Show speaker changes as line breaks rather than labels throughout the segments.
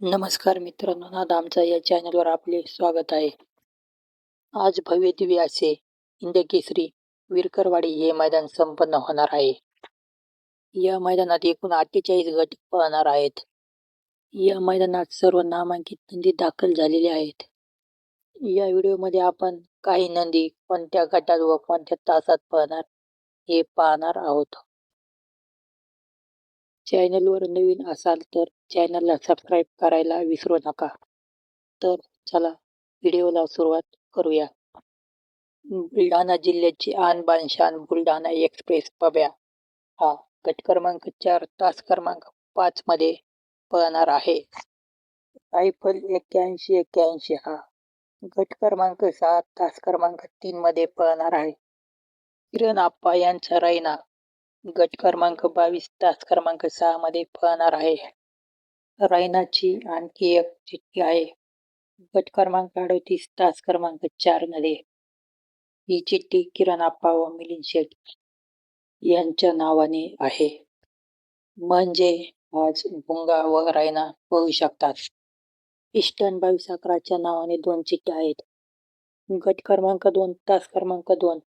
नमस्कार मित्रांनो नाद आमचा या चॅनलवर आपले स्वागत आहे. आज भव्य दिव्य असे इंदकेसरी विरकरवाडी हे मैदान संपन्न होणार आहे. या मैदानात एकूण अठ्ठेचाळीस गट पाहणार आहेत. या मैदानात सर्व नामांकित नंदी दाखल झालेले आहेत. या व्हिडिओमध्ये आपण काही नंदी कोणत्या गटात व कोणत्या तासात पाहणार हे पाहणार आहोत. चॅनलवर नवीन असाल तर चॅनलला सबस्क्राईब करायला विसरू नका. तर चला व्हिडिओला सुरुवात करूया. बुलढाणा जिल्ह्याची आनबान शान बुलढाणा एक्सप्रेस पब्या. हा गट क्रमांक चार तास क्रमांक पाच मध्ये पळणार आहे. रायफल एक्क्याऐंशी एक्क्याऐंशी हा गट क्रमांक सात तास क्रमांक तीन मध्ये पळणार आहे. किरण आप्पा यांचा रैना गट क्रमांक बावीस तास क्रमांक सहा मध्ये पळणार आहे. रैनाची आणखी एक चिठ्ठी आहे. गट क्रमांक अडतीस तास क्रमांक चारमध्ये. ही चिठ्ठी किरण आप्पा व मिलिंद शेठ यांच्या नावाने आहे. म्हणजे आज भुंगा व रायना पळू शकतात. इस्टर्न बावीस अकराच्या नावाने दोन चिठ्ठ्या आहेत. गट क्रमांक दोन तास क्रमांक दोन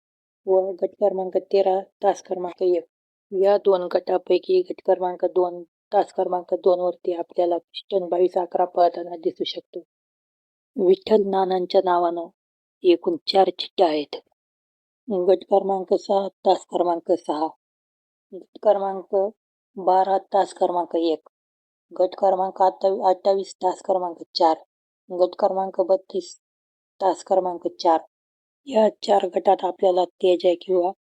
व गट क्रमांक तेरा तास क्रमांक एक. या दोन गटापैकी गट क्रमांक दोन तास क्रमांक दोन वरती आपल्याला पिस्टन बावीस अकरा पळताना दिसू शकतो. विठ्ठल नानांच्या नावानं एकूण चार चिठ्ठ्या आहेत. गट क्रमांक सहा तास क्रमांक सहा. गट क्रमांक बारा तास क्रमांक एक. गट क्रमांक अठ्ठावीस तास क्रमांक चार. गट क्रमांक बत्तीस तास क्रमांक चार. या चार गटात आपल्याला तेजा किंवा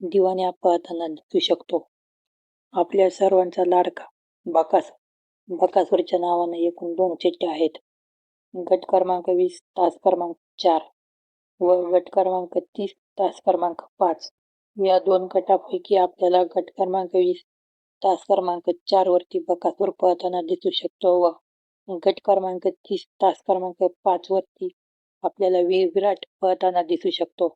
दिवाने पळताना दिसू शकतो. आपल्या सर्वांचा लाडका बकास बकासूरच्या नावाने एकूण दोन चिठ्ठ्या आहेत. गट क्रमांक वीस तास क्रमांक चार व गट क्रमांक तीस तास क्रमांक पाच. या दोन गटापैकी आपल्याला गट क्रमांक वीस तास क्रमांक चार वरती बकासूर पळताना दिसू शकतो व गट क्रमांक तीस तास क्रमांक पाच वरती आपल्याला विराट पळताना दिसू शकतो.